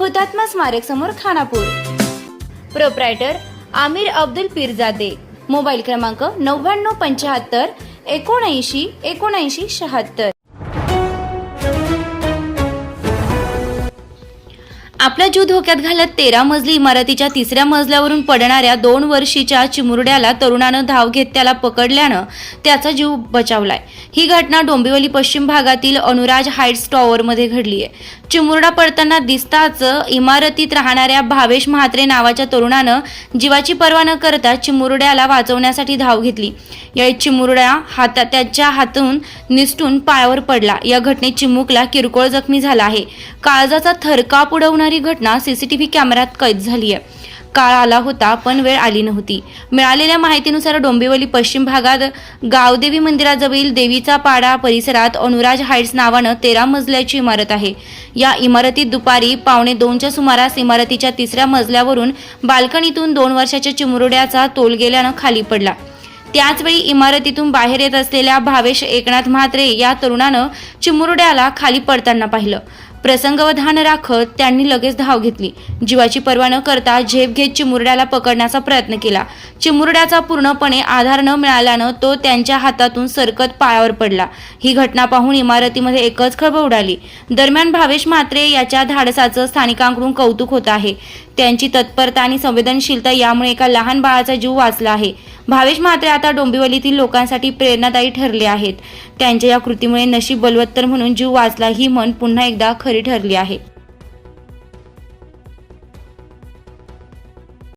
हुतात्मा स्मारक समोर खानापूर. प्रोप्रायटर आमिर अब्दुल पीरजादे. मोबाईल क्रमांक नव्याण्णव पंच्याहत्तर एकोणऐंशी एकोणऐंशी शहात्तर. आपला जीव धोक्यात घालत तेरा मजली इमारतीच्या तिसऱ्या मजल्यावरून पडणाऱ्या दोन वर्षीच्या चिमुरड्याला तरुणानं धाव घेत त्याला पकडल्यानं त्याचा जीव बचावलाय. ही घटना डोंबिवली पश्चिम भागातील अनुराज हाईट्स टॉवरमध्ये घडली आहे चिमुरडा पडताना दिसताच इमारतीत राहणाऱ्या भावेश म्हात्रे नावाच्या तरुणानं जीवाची पर्वा न करता चिमुरड्याला वाचवण्यासाठी धाव घेतली. या चिमुरड्या हाता त्याच्या हातून निसटून पायावर पडला. या घटनेत चिमुकला किरकोळ जखमी झाला आहे. काळजाचा थरकाप उडवणारी घटना सीसीटीव्ही कॅमेऱ्यात कैद झाली आहे काळ आला होता पण वेळ आली नव्हती. मिळालेल्या माहितीनुसार डोंबिवली पश्चिम भागात गावदेवी मंदिराजवळील देवीचा पाडा परिसरात अनुराज हाईट्स नावानं तेरा मजल्याची इमारत आहे. या इमारतीत दुपारी पावणे दोनच्या सुमारास इमारतीच्या तिसऱ्या मजल्यावरून बाल्कनीतून दोन वर्षाच्या चिमुरड्याचा तोल गेल्यानं खाली पडला. त्याचवेळी इमारतीतून बाहेर येत असलेल्या भावेश एकनाथ म्हात्रे या तरुणानं चिमुरड्याला खाली पडताना पाहिलं. प्रसंगवधान राखत त्यांनी लगेच धाव घेतली. जीवाची पर्वा न करता झेप घेत चिमुरड्याला पकडण्याचा प्रयत्न केला. चिमुरड्याचा पूर्णपणे आधार न मिळाल्यानं तो त्यांच्या हातातून सरकत पायावर पडला. ही घटना पाहून इमारतीमध्ये एकच खळबळ उडाली. दरम्यान भावेश म्हात्रे याच्या धाडसाचं स्थानिकांकडून कौतुक होत आहे. त्यांची तत्परता आणि संवेदनशीलता यामुळे एका लहान बाळाचा जीव वाचला आहे. भावेश म्हात्रे आता डोंबिवलीतील लोकांसाठी प्रेरणादायी ठरले आहेत. त्यांच्या या कृतीमुळे नशीब बलवत्तर म्हणून जीव वाचला ही म्हण पुन्हा एकदा खरी ठरली आहे.